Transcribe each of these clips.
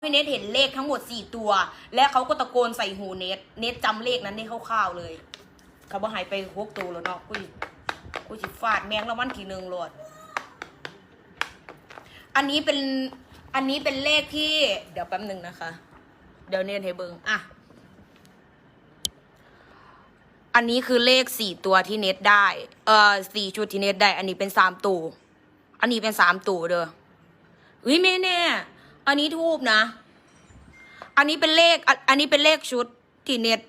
ให้เน็ตเห็นเลขทั้งหมดสี่ตัว และเขาก็ตะโกนใส่หูเน็ตเน็ตจำเลขนั้นได้คร่าวๆเลยเขาบอกหายไปหกตัวแล้วเนาะกูกูสิฟาดแมงแล้วมันทีหนึ่งโหลด อันนี้เป็นอันนี้เป็นเลขที่เดี๋ยวแป๊บหนึ่งนะคะ เดี๋ยวเน็ตให้เบิงอะ อันนี้คือเลขสี่ตัวที่เน็ตได้เอ่อสี่ชุดที่เน็ตได้ อันนี้เป็นสามตัวอันนี้เป็นสามตัวเด้อเฮ้ยไม่แน่ อันนี้ทูบนะ อันนี้เป็นเลข อันนนี้เป็นเลขชุดที่เน็ต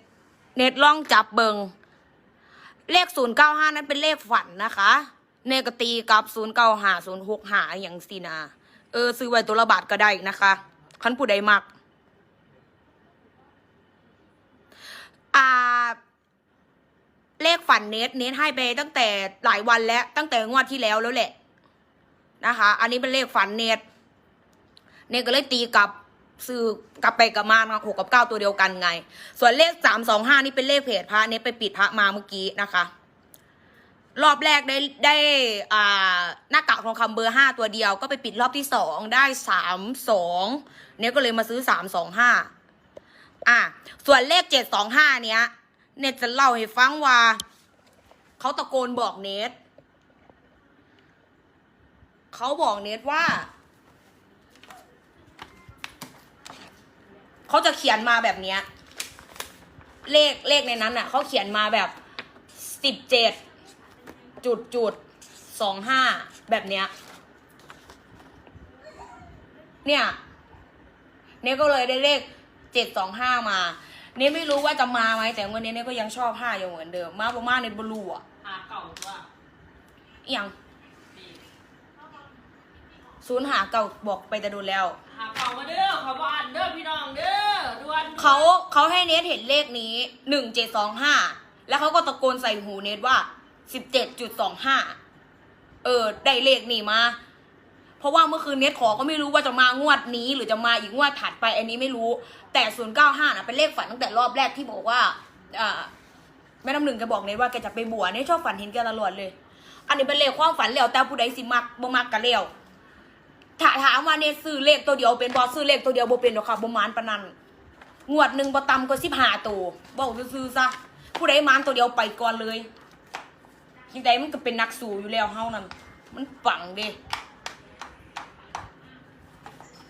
เน็ตล่องจับเบิง เลขศูนย์เก้าห้านั้นเป็นเลขฝันนะคะ เนกตีกับศูนย์เก้าหาศูนย์หกหาอย่างสีนา เออ ซื้อไว้ตัวละบาทก็ได้นะคะคันผู้ใดมัก อ่า เลขฝันเน็ต เน็ตให้ไปตั้งแต่หลายวันแล้ว ตั้งแต่งวดที่แล้วแล้วแหละ นะคะ อันนี้เป็นเลขฝันเน็ต เน็ตก็เลยตีกลับซื้อกลับไปกลับมาหกกับเก้าตัวเดียวกันไง ส่วนเลขสามสองห้านี่เป็นเลขเพจพระเน็ตไปปิดพระมาเมื่อกี้นะคะ รอบแรกได้ได้อ่าหน้ากากทองคำเบอร์ห้าตัวเดียว ก็ไปปิดรอบที่สองได้สามสองเน็ตก็เลยมาซื้อสามสองห้าอะส่วนเลขเจ็ดสองห้าเนี้ย เน็ตจะเล่าให้ฟังว่าเขาตะโกนบอกเน็ตเขาบอกเน็ตว่า เขาจะเขียนมาแบบเนี้ย เลขเลขในนั้นอะเขาเขียนมาแบบสิบเจ็ดจุดจุดสองห้าแบบเนี้ย เนี่ยเนี่ยก็เลยได้เลขเจ็ดสองห้ามา เนี่ยไม่รู้ว่าจะมาไหมแต่วันนี้เนี่ยก็ยังชอบห้าอยู่เหมือนเดิม มาประมาณในบลูอะหาเก่าว่าอหย่างดีศูนย์หาเก่าบอกไปแต่ดูแล้วหาเก่า มาเด้อขอบ้านเด้อพี่น้องเด้อด่วนเขาเขาให้เนทเห็นเลขนี้หนึ่งเจ็ดสองห้าแล้วเขาก็ตะโกนใส่หูเนทว่าสิบเจ็ดจุดสองห้าเออได้เลขนี้มา เพราะว่าเมื่อคืนเนทขอก็ไม่รู้ว่าจะมางวดนี้ หรือจะมาอีกงวดถัดไปอันนี้ไม่รู้ แต่ศูนย์เก้าห้านะเป็นเลขฝันตั้งแต่รอบแรกที่บอกว่าอ่าแม่น้ำหนึ่งแกบอกเนทว่าแกจะไปบวชเนทชอบฝันเห็นแกตลอดเลย อันนี้เป็นเลขความฝันแล้วแต่ผู้ใดสิมักบ่มักกันแล้ว ถ้าถามว่าเนทซื้อเลขตัวเดียวเป็นบอซื้อเลขตัวเดียวบ่เป็นหรอกค่ะบ่มานปนันงวดหนึ่งบ่ต่ำกว่าสิบห้าตัวบอกซื้อซะผู้ใดมานตัวเดียวไปก่อนเลยยังไงมันก็เป็นนักสู้อยู่แล้วเฮานั่นมันฝังเด้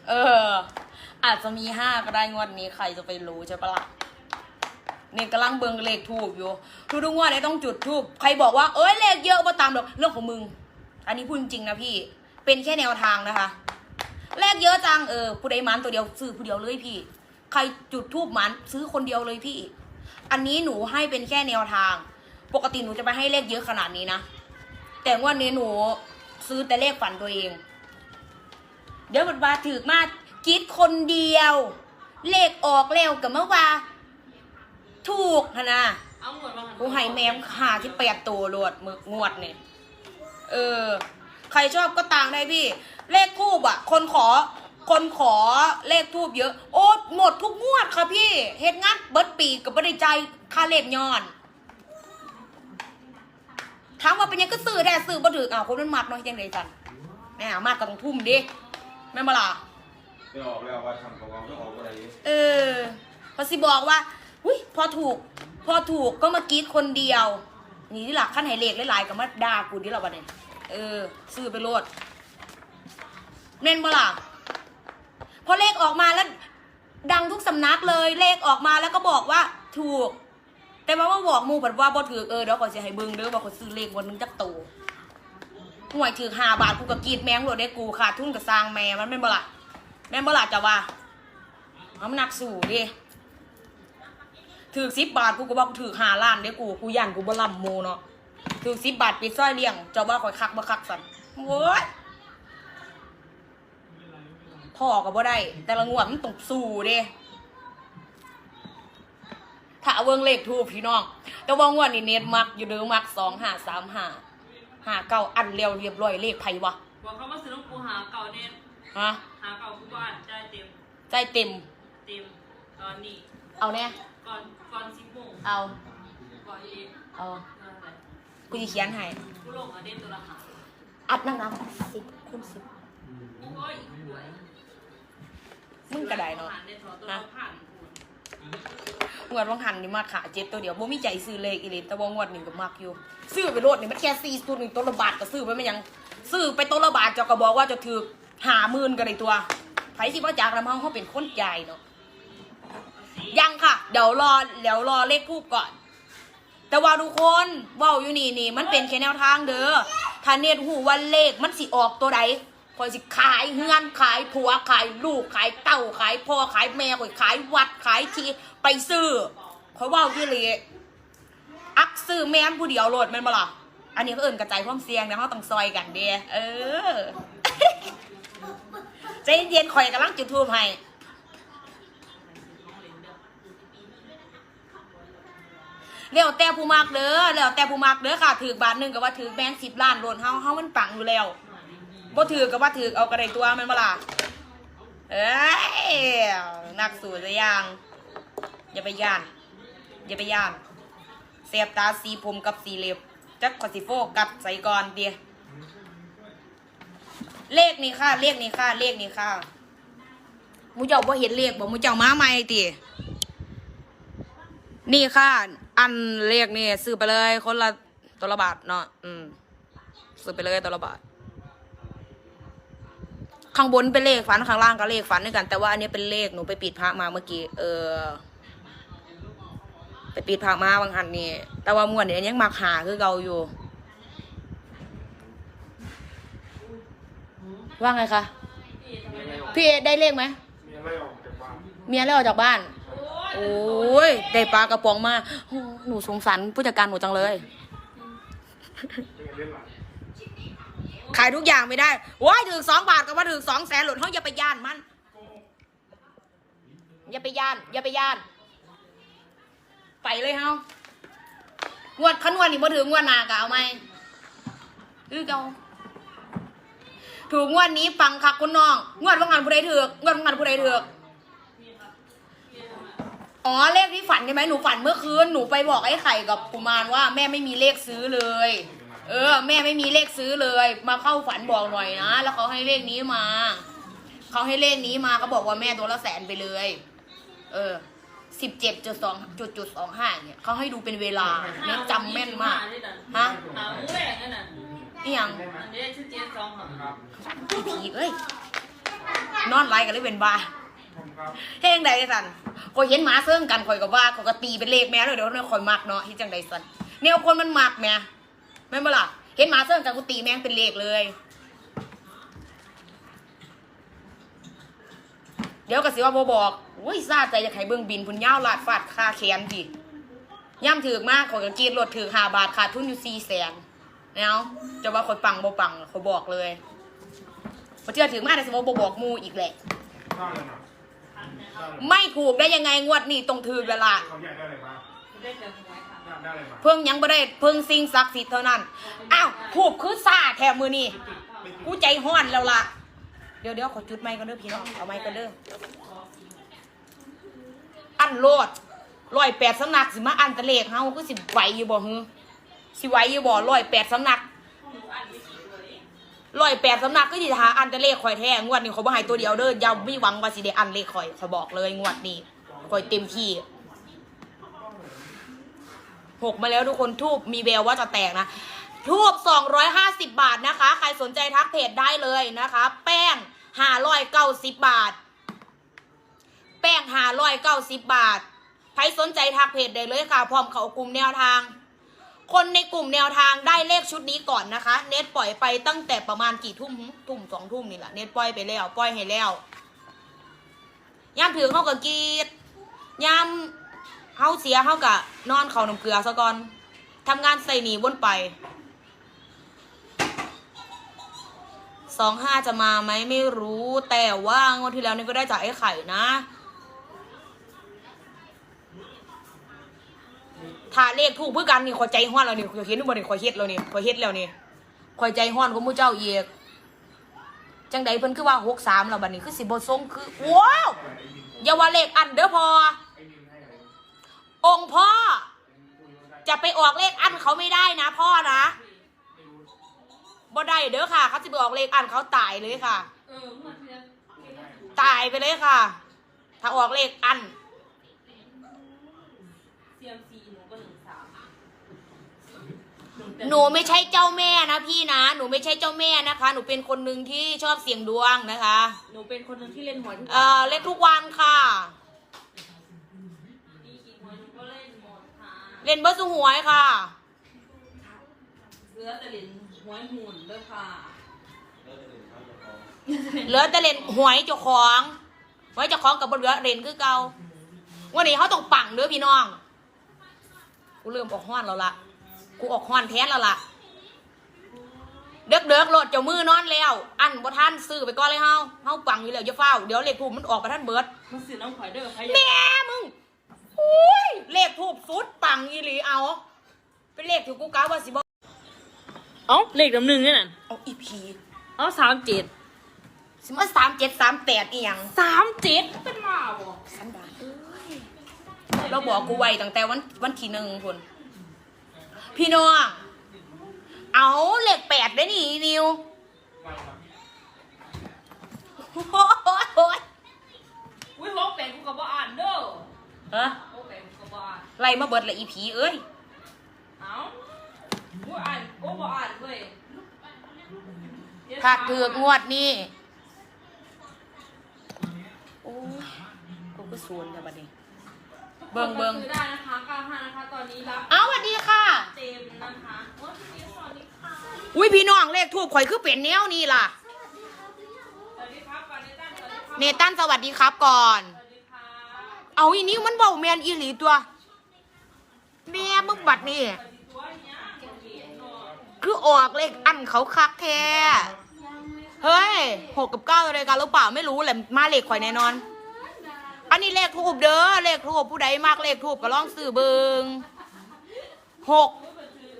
เออ อาจจะมีห้าก็ได้งวดนี้ใครจะไปรู้ใช่ปะล่ะนี่กำลังเบิงเลขทูบอยู่ทุกๆงวดได้ต้องจุดทูบใครบอกว่าเอ้ยเลขเยอะบ่ตามดอกเรื่องของมึง อันนี้พูดจริงนะพี่ เป็นแค่แนวทางนะคะ เลขเยอะจังเออผู้ใดมันตัวเดียวซื้อผู้เดียวเลยพี่ ใครจุดทูบมันซื้อคนเดียวเลยพี่ อันนี้หนูให้เป็นแค่แนวทาง ปกติหนูจะไปให้เลขเยอะขนาดนี้นะ แต่งวันนี้หนูซื้อแต่เลขฝันตัวเอง เดี๋ยวมันว่าถือมาคิดคนเดียว เลขออกแล้วกับเมื่อวาถูกนะนะเอาหมดมากูให้แมมหาที่แปดตัวโหลดมึกงวดเนี่ยเออ ใครชอบก็ต่างได้พี่ เลขทูบอะ คนขอ คนขอเลขทูบเยอะ โอ้หมดทุกงวดค่ะพี่เฮ็ดงานเบิดปีกับบ่ได้ใจายค่าเลขย้อนถามว่าเป็นยังก็ซื้อแท้ซื้อบ่ถืออ้าวคนมันมักเนาะจังไดจันแหมมากก็ต้องทุ่มดิแม่นบ่ล่ะไม่ออกแล้วว่าทำกับเราไม่ออกอะไรเออพอสิบอกว่าหุ้ยพอถูก พอถูกก็มากรีดคนเดียว นี่ที่หลักขั้นไหเลขหลายๆกับมาด่ากูที่เราบัดเนี่ยเออ ซื้อไปโลด เน่นบ่ล่ะพอเลขออกมาแล้ว ดังทุกสำนักเลยเลขออกมาแล้วก็บอกว่าถูก แต่ว่าว่าบอกมูแบบว่าบ่ถือเออเดี๋ยวขอยจะให้เบิ่งเด้อว่าขอซื้อเลขวันนึงจักโตหวยถือห้าบาทกูก็กรีดแมงโหลดได้กูขาดทุนกับสร้างแม่มันแม่นบ่ล่ะแม่นบ่ล่ะจะว่าเอามันหนักสู่ดิถือสิบบาทกูก็บอกถือหาล้านเด้กูกูยันกูบ่ลำโมเนาะถือสิบบาทปิดสร้อยเลี่ยงจ้าว่าคอยคักบ่คักสันโว้ย พ่อก็บ่ได้ แต่ละงวดมันต้องสู่เด้ถ้าเอาเวิงเลขทูบพี่น้อง แต่ว่างวดนี้เน็ตมักอยู่เด้อมักสองห้าสามห้าห้าเก้าอันเร็วเรียบร้อยเลขไผวะบอกเขาว่าซื้อลูกปูหาเก่าเนี่ยฮะหาเก่าทุกบ้านได้เต็มใจเต็มเต็มตอนนี้ เอาแน่ก่อนก่อนสิบโมงเอาก่อนเย็นเอานั่นแหละกูจะเขียนให้กูลงมาเด่นตัวละหาอัดนั่งนับสิบคูณสิบโอ้ยหวย มึงกระไดเนาะผ่านได้ถอดตัวเราผ่านงวดวังหันนี่มาขาเจ็ดตัวเดียวบ่มีใจซื้อเลขอีหลีแต่ว่างวดนี้ก็มักอยู่ ซื้อไปโลดนี่มันแค่สี่ตัวหนึ่งตัวละบาทก็ซื้อไปไม่ยัง ซื้อไปตัวละบาทเจ้าก็บอกว่าจะถือหาหมื่นกันในตัวไผสิว่าจากลำพังเขาเป็นคนใจายเนาะยังค่ะ เดี๋ยวรอเดี๋ยวรอเลขทูบก่อน แต่ว่าทุกคนเว่าอยู่นี่นี่มันเป็นแค่แนวทางเด้อถ้าเน็ตหูว่าเลขมันสิออกตัวใด คอยสิขายเฮือนขายผัวขายลูกขายเต้าขายพ่อขายแม่คอยขายวัดขายทีไปซื้อคอยว่าอยู่เลยอักซื้อแม่นผู้เดียวโหลดแม่นบ่ล่ะอันนี้เขาเอิ่นกระจายความเสี่ยงนะเขาต้องซอยกันเด้เออใจเย็นๆคอยกำลังจุดทูบให้แล้วแต่ผู้มักเด้อแล้วแต่ผู้มักเด้อค่ะถือบาทหนึ่งกับว่าถือแบงค์สิบล้านโดนเฮาเฮามันปังอยู่แล้ว บ่ถือกับว่าถือเอากระไรตัวมันบ่ล่ะเอ้ยนักสู้จะยังอย่าไปย่าน อย่าไปย่านเสียบตาสีผมกับสีเล็บจักขอสิโฟกัสใส่ก่อนเดียเลขนี่ค่ะ เลขนี่ค่ะ เลขนี่ค่ะมูเจ้าบ่เห็นเลขบ่มูเจ้ามาใหม่ตินี่ค่ะ อันเลขนี่ซื้อไปเลย คนละตัวละบาทเนาะอืมซื้อไปเลยตัวละบาท ข้างบนเป็นเลขฝันข้างล่างก็เลขฝันด้วยกัน แต่ว่าอันนี้เป็นเลขหนูไปปิดพระมาเมื่อกี้เออไปปิดพระมาบางหันนี่แต่ว่ามวนเนี่ยยังมักหาคือเกาอยู่ ว่าไงคะพี่เอได้เลขไหมเมียแล้ออกจากบ้าน โอ้ยได้ปลากระป๋องมาหนูสงสารผู้จัดการหนูจังเลย ขายทุกอย่างไม่ได้ว้ายถึงสองบาทก็ว่าถึงสองแสนหลุดเขาอย่าไปย่านมัน อย่าไปย่าน อย่าไปย่าน ไปเลยเฮางวดขันวดนี่บ่ถึงงวดหนากะเอาไหมอือเกาถูกงวดนี้ปังคักคุณน้อง งวดว่างานผู้ใดถือกงวดว่างานผู้ใดถือกอ๋อเลขที่ฝันใช่ไหมหนูฝันเมื่อคืนหนูไปบอกไอ้ไข่กับกุมารว่าแม่ไม่มีเลขซื้อเลย เออ แม่ไม่มีเลขซื้อเลย มาเข้าฝันบอกหน่อยนะ แล้วเขาให้เลขนี้มา เขาให้เลขนี้มาก็บอกว่าแม่ตัวละแสนไปเลย เออสิบเจ็ดจุดสองจุดจุดสองห้าเนี่ยเขาให้ดูเป็นเวลาเนี่ยจำแม่นมาก ฮะหาหมูแหวงนั่นน่ะนี่ยังอันนี้ชื่อเจ๊ซองเหรอผีเอ้ย นอนไรกันเลยเป็นบ้าเฮงใดสันคอยเห็นหมาเซิ่งกันคอยกับว่าเขาก็ตีเป็นเลขแม่เลยเดี๋ยวนี้คอยมักเนาะที่จังใดสันแนวคนมันมักแม่ แม่นบ่ล่เห็นหมาเซิ่งกันกูตีแมงเป็นเลขเลย เดี๋ยวกสิว่าโบบอกโอ้ยซาใจจะไขเบิ่งบินพุ่นยาวลาดฟาดค่าแขนพี่ย่ำถือมากขอยก็กรีดรถถือหาบาทขาดทุนอยู่สี่แสนแล้วจะว่าคอยปังโบปังเขาบอกเลยพอเชื่อถือมากแต่สมมติโบบอกมูอีกแหละ ไม่ถูกได้ยังไงงวดนี้ตรงถือเวลาเขาอยากได้อะไรบ้างได้ เจอหวยค่ะอยากได้อะไรบ้างเพิ่งยังไม่ได้เพิ่งสิ่งศักดิ์สิทธิ์เท่านั้นอ้าวถูกคือซาแถมมือนี่กูใจห้อนแล้วล่ะ เดี๋ยวเดี๋ยวขอจุดไม้กันเด้อพี่น้องเอาไม้กันเด้ออันโลดร้อยแปดสำนักสิมาอันตะเลขเฮาก็สิไหวอยู่บ่ฮึสิไหวอยู่บ่ร้อยแปดสำนักร้อยแปดสำนักก็สิหาอันตะเลขข่อยแท้งวดนี้เขาบ่ให้ตัวเดียวเด้ออย่าไม่หวังว่าสิได้อันเลขข่อยข่อยบอกเลยงวดนี้ข่อยเต็มที่ หกมาแล้วทุกคนทูบมีแววว่าจะแตกนะทูบ250 บาทนะคะ ใครสนใจทักเพจได้เลยนะคะ แป้ง590บบาท แป้ง590บบาท ใครสนใจทักเพจได้เลยค่ะ พร้อมเขากลุ่มแนวทาง คนในกลุ่มแนวทางได้เลขชุดนี้ก่อนนะคะ เน็ตปล่อยไปตั้งแต่ประมาณกี่ทุ่มทุ่มสองทุ่มนี่แหละ เน็ตปล่อยไปแล้ว ปล่อยให้แล้วย่ามถือเข้ากับกีดย่าม เฮาเสียเฮากะนอนเขาน้ำเกลือซะก่อนทำงานใส่หนีวนไปสองห้าจะมาไหมไม่รู้แต่ว่างวดที่แล้วนี่ก็ได้จากไอ้ไข่นะถ้าเลขถูกเพื่อกันนี่ขอยใจห้อนแล้วนี่ขอยเห็นบ่นี่ขอยเฮ็ดแล้วนี่ขอยเฮ็ดแล้วนี่ขอยใจห้อนก็มู่เจ้าเอกจังใดเพิ่นคือว่าหกสามแล้วบัดนี้คือสิบ่ทรงคือว้าวอย่าว่าเลขอันเด้อพอ ไอ้นินให้อะไร องค์พ่อ จะไปออกเลขอันเขาไม่ได้นะ พ่อนะบ่ได้เด้อค่ะ เขาจะไปออกเลขอันเขาตายเลยค่ะเออเมื่อเดือนตายไปเลยค่ะ ถ้าออกเลขอันเซียมซีหนูก็หนึ่งสามหนูไม่ใช่เจ้าแม่นะพี่นะ หนูไม่ใช่เจ้าแม่นะคะ หนูเป็นคนหนึ่งที่ชอบเสี่ยงดวงนะคะ หนูเป็นคนหนึ่งที่เล่นหวยทุกเอ่อเล่นทุกวันค่ะ มีกี่หวยหนูก็เล่นหมดค่ะ เล่นเบอร์สุหวยค่ะเหลือแต่เหรียญหวยหุ่นด้วยค่ะเหลือแต่เล่นหวยเจ้าของหวยเจ้าของกับบเหลือเล่นคือเก่าวันนี้เขาต้องปังเด้อพี่น้อง กูเริ่มออกห้อนแล้วล่ะ กูออกห้อนแทนแล้วล่ะ เด็กเด็กๆโหลดเจ้ามือนอนแล้ว อันบ่ท่านซื้อไปก่อนเลยเฮาเฮาปังอยู่แล้วจะเฝ้า เดี๋ยวเลขถูกมันออกไปท่านเบิดมันสื่อน้ำข่อยเด้อใครแม่มึง อุ้ยเลขถูกสุดปังอีหลีเอา เป็นเลขที่กูกะว่าสิบ่เอ้าเลขดำหนึ่งนี่น่ะเอาอีพีเอ้าสามเจ็ดสิมาสามเจ็ดสามแปดอีหยังสามเจ็ดเป็นมาบ่สันดานเอ้ยเราบอกกูไว้ตั้งแต่วันวันที่หนึ่งคนพี่น้องเอาเลขแปดได้นี่นิวไม่ครับโอ้ยโอ้ย อุ้ยโลกแปดกูกับบ่อ่านเด้อ ฮะโลกแปดกูกับบ่อ่านไล่มาเบิดละอีผีเอ้ยเอ้าอุ้ยอ่านโอ้บ่อ่านเว้ยถ้าเถือกงวดนี่โอ้ยกูก็สวนกับบัดนี้ เบิ่งเบิ่งซื้อได้นะคะ95นะคะ ตอนนี้รับเอาสวัสดีค่ะ เต็มนะคะโอ้ยพี่สวัสดีค่ะอุ้ยพี่น้องเลขทูบข่อยคือเป็นแนวนี่ล่ะ สวัสดีครับก่อนเนตันสวัสดีครับ เนตันสวัสดีครับก่อนสวัสดีครับ เอาอีนี้มันเบาแมนอีหลีตัวแม่มึงบัดนี่คือออกเลขอันเขาคักแท้เฮ้ยหกกับเก้าอะไรกันหรือเปล่าไม่รู้แหละมาเลขข่อยแน่นอน อันนี้เลขทูบเด้อเลขทูบผู้ใดมากเลขทูบก็ลองซื้อเบิงหก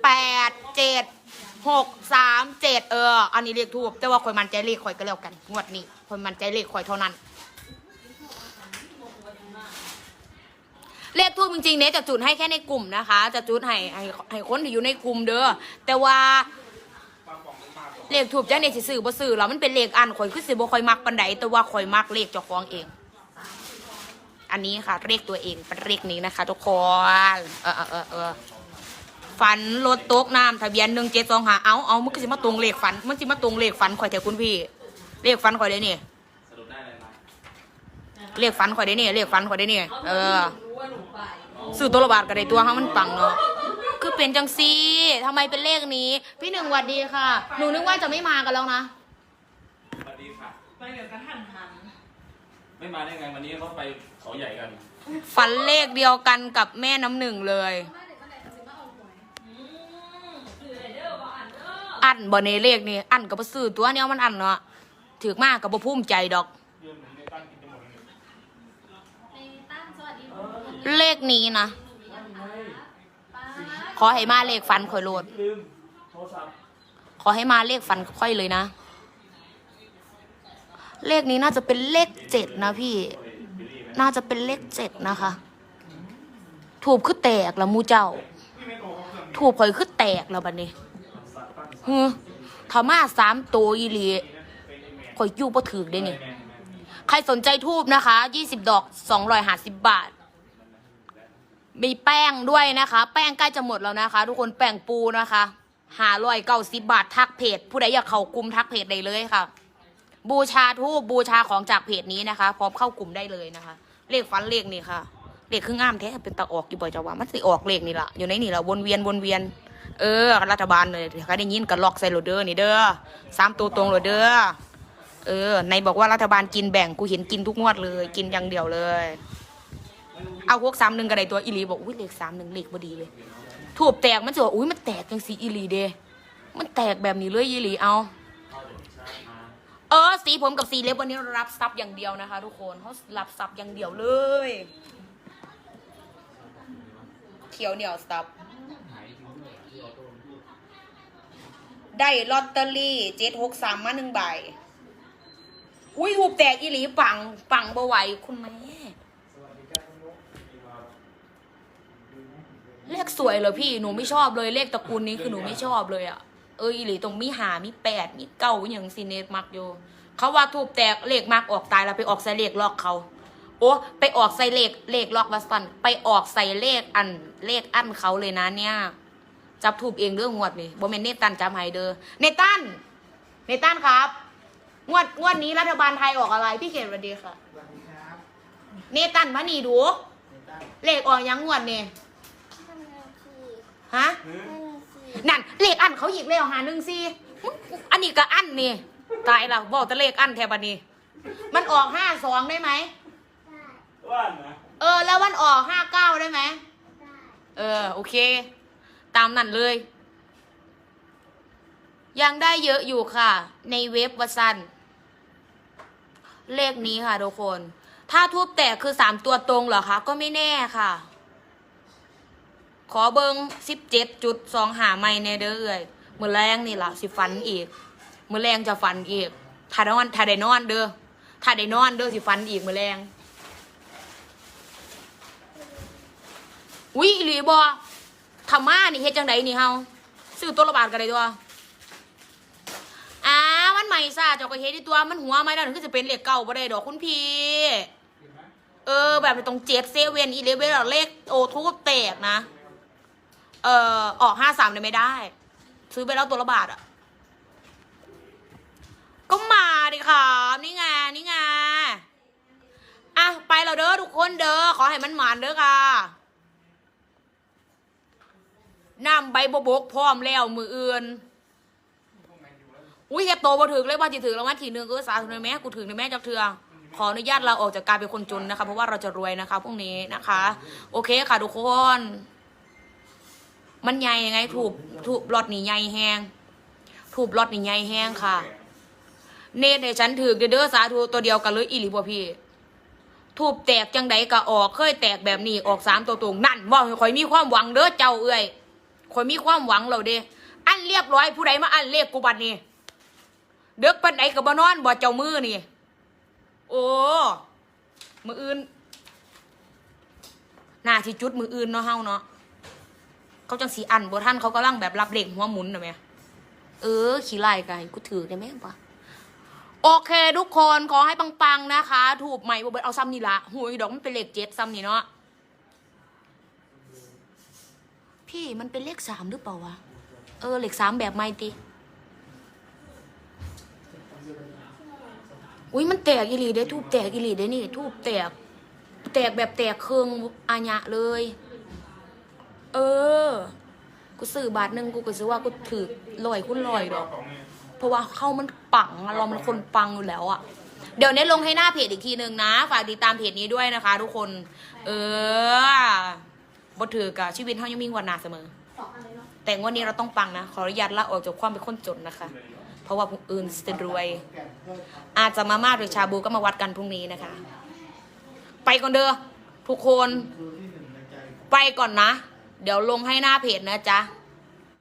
แปดเจ็ดหกสามเจ็ดเออ อันนี้เลขทูบแต่ว่าข่อยมันใจเลขข่อยก็แล้วกันงวดนี้ข่อยมันใจเลขข่อยเท่านั้น เลขทูบจริงๆเนี่ยจะจุดให้แค่ในกลุ่มนะคะ จะจุดให้ให้ให้คนที่อยู่ในกลุ่มเด้อแต่ว่าเลขถูกจ้าเนี่ยสิซื้อบ่ซื้อแล้วมันเป็นเลขอันข่อยคือสิบ่ค่อยมักปานใดแต่ว่าข่อยมักเลขเจ้าของเอง อันนี้ค่ะเลขตัวเองเป็นเลขนี้นะคะ ทุกคนเออเออเออเออฝันรถตกน้ำทะเบียนหนึ่งเจ็ดสองหาเอาเอามันก็สิมาตรงเลขฝันมันสิมาตรงเลขฝันข่อยแถวคุณพี่ เลขฝันข่อยได้นี่สรุปได้เลยเลขฝันข่อยได้นี่เลขฝันข่อยได้นี่เออ รู้ว่าหนูไปซื้อตัวละบาทก็ได้ตัวให้มันปังเนาะคือเป็นจังซี่ทำไมเป็นเลขนี้ พี่หนึ่งหวัดดีค่ะ หนูนึกว่าจะไม่มากันแล้วนะ สวัสดีค่ะ ไปแบบกระทันหันไม่มาได้ไงวันนี้เขาไปเขาใหญ่กัน ฝันเลขเดียวกันกับแม่น้ำหนึ่งเลยอืมสื่อเด้อบ่อ่านเด้ออันบ่ในเลขนี่อันกับซื้อตัวเนี้ยมันอันเนาะถือมากกับบ่ภูมิใจดอกเรื่องนี้ในตั้งกินจะหมด เลขนี้นะ ขอให้มาเลขฝันค่อยโหลด ขอให้มาเลขฝันค่อยเลยนะ เลขนี้น่าจะเป็นเลขเจ็ดนะพี่ น่าจะเป็นเลขเจ็ดนะคะ ถูกคือแตกแล้วมูเจ้าพี่ไม่โทรเขาเครื่องนี้ถูกข่อยคือแตกแล้วบัดนี้ฮึถามาสามตัวอีหลีข่อยยู่บ่ถือได้นี่ ใครสนใจทูบนะคะ20ดอก250บาท มีแป้งด้วยนะคะ แป้งใกล้จะหมดแล้วนะคะ ทุกคนแป้งปูนะคะหาร้อยเก้าสิบบาททักเพจ ผู้ใดอยากเข้ากลุ่มทักเพจได้เลยค่ะ บูชาทูบบูชาของจากเพจนี้นะคะ พร้อมเข้ากลุ่มได้เลยนะคะ เลขฟันเลขนี่ค่ะ เลขคืองามแท้เป็นตะออกอยู่บ่อยจะว่ามันสิออกเลขนี่ละอยู่ในนี่ละวนเวียนวนเวียน เออ รัฐบาลเลยใครได้ยินกันล็อกใส่โรเดอร์นี่เด้อสามตัวตรงโรเดอร์เออในบอกว่ารัฐบาลกินแบ่งกูเห็นกินทุกงวดเลย กินอย่างเดียวเลย เอาพวกสามหนึ่งกระไดตัวอีหลีบอกอุ้ยเลขสามหนึ่งเลขพอดีเลยถูบแตกมันจะบอกอุ้ยมันแตกจังสีอีหลีเดมันแตกแบบนี้เลยอีหลีเอาเออสีผมกับสีเล็บวันนี้รับซับอย่างเดียวนะคะ ทุกคนเขารับซับอย่างเดียวเลย เขียวเหนียวซับได้ลอตเตอรี่เจ็ดหกสามมาหนึ่งใบ อุ้ยถูกแตกอีหลีปังปังบ่ไหวคุณแม่ เลขสวยเหรอพี่หนูไม่ชอบเลยเลขตระกูลนี้คือหนูไม่ชอบเลยอะเอออีหลีตรงมีหามีแปดมีเก้าอหย่างซีเนตมักอยู่เขาว่าถูกแตกเลขมักออกตายแล้วไปออกใส่เลขลอกเขาโอ้ไปออกใส่เลขเลขล็อกวัสันไปออกใส่เลขอันเลขอันเขาเลยนะเนี่ย จับถูกเองเรื่องงวดนี่บ่แม่นเนตันจำให้เด้อเนตันเนตันครับ งวดงวดนี้รัฐบาลไทยออกอะไร พี่เขตสวัสดีค่ะสวัสดีครับเนตันมานี่ดูเนต้าเลขออกยังงวดนี่ห้านาที ฮะหือห้านาทีนั่นเลขอันเขาหยิกเลขหาหนึ่งสี่อันนี้ก็อันนี่ ตายแล้วบอกแต่เลขอันแทบันนี้ มันออกห้าสองได้ไหมได้ว่านนะเออ แล้วมันออกห้าเก้าได้ไหมได้เออ โอเค ตามนั่นเลย ยังได้เยอะอยู่ค่ะ ในเว็บวสันเลขนี้ค่ะทุกคน ถ้าทูบแตกคือสามตัวตรงเหรอคะ ก็ไม่แน่ค่ะ ขอเบิงสิบเจ็ดจุดสองหาไม่ในเด้อเอ่ยมือแรงนี่ล่ะสิฟันอีก มือแรงจะฟันอีกถ้านอนถ้าได้นอนเด้อถ้าได้นอนเด้อสิฟันอีกมือแรงอุ้ยอีหลีบอธรรมานี่เฮ็ดจังไดนี่เฮาซื้อตัวละบาทกันเลยตัวอ้าวันใหม่ซะเจ้าก็เฮ็ดที่ตัวมันหัวไม่ได้ถึงจะเป็นเลขเก่าบ่ได้ดอกคุณพี่เออ แบบตรงเจ็ดเซเว่นอีเลเวนเลขโอทูบแตกนะ เอ่อออกห้าสามเนี่ยไม่ได้ ซื้อไปแล้วตัวละบาทอะ ก็มาดิค่ะนี่ไงนี่ไงอะไปแล้วเด้อทุกคนเด้อขอให้มันหมานเด้อค่ะน้ำใบบกบกพร้อมแล้วมืออื่นอุ้ยแกโตบ่ถึงเลยว่าจะถึงแล้ววันที่หนึ่งก็สาธุในแม่กูถึงในแม่จักเทือขออนุญาตเราออกจากการเป็นคนจนนะคะ เพราะว่าเราจะรวยนะคะพรุ่งนี้นะคะ โอเคค่ะทุกคน มันใหญ่ยังไงถูกถูกรถนี่ใหญ่แห้งถูกรถนี่ใหญ่แห้งค่ะ เนตให้ฉันถือเด้อสาธุตัวเดียวกันเลยอีหลีบ่พี่ทูบแตกจังใดก็ออก เคยแตกแบบนี้ออกสามตัวตรงนั่นว่าข่อยมีความหวังเด้อเจ้าเอ้ยข่อยมีความหวังเราเด้อันเรียบร้อยผู้ใดมาอันเลขกูบัดนี้เด็กปันใดก็บ่นอนบ่เจ้ามือนี่ โอ้มืออื่นหน้าที่จุดมืออื่นเนาะเฮาเนาะ เขาจังสีอันบ่ท่านเขากำลังแบบรับเหลขหัวหมุนนะแม่เออ ขี้ไล่กันกูถือได้ไหมปะโอเคทุกคนขอให้ปังๆนะคะ ถูกใหม่บ่เบิดเอาซ้ำนี่ละหูยดอกมันเป็นเลขเจ็ดซ้ำนี่เนาะพี่มันเป็นเลขสามหรือเปล่าวะเออเลขสามแบบไม่ติอุ้ยมันแตกอีหลีเด้ทูบแตกอีหลีเด้นี่ทูบแตก แตกแบบแตกเครื่องอาญะเลย เออ กูซื้อบาทหนึ่งกูก็ซื้อว่ากูถือลอยคุณลอยดอก เพราะว่าเข้ามันปังอะเรามันคนปังอยู่แล้วอะเดี๋ยวเน้นลงให้หน้าเพจอีกทีหนึ่งนะ ฝากติดตามเพจนี้ด้วยนะคะ ทุกคน เออบทถือกะชีวิตเขายังมีวันนาเสมอ แต่งวันนี้เราต้องปังนะ ขออนุญาตลาออกจากความเป็นคนจนนะคะ เพราะว่าผู้อื่นจะรวย อาจจะมาม่าหรือชาบูก็มาวัดกันพรุ่งนี้นะคะ ไปก่อนเด้อทุกคน ไปก่อนนะ เดี๋ยวลงให้หน้าเพจนะจ๊ะ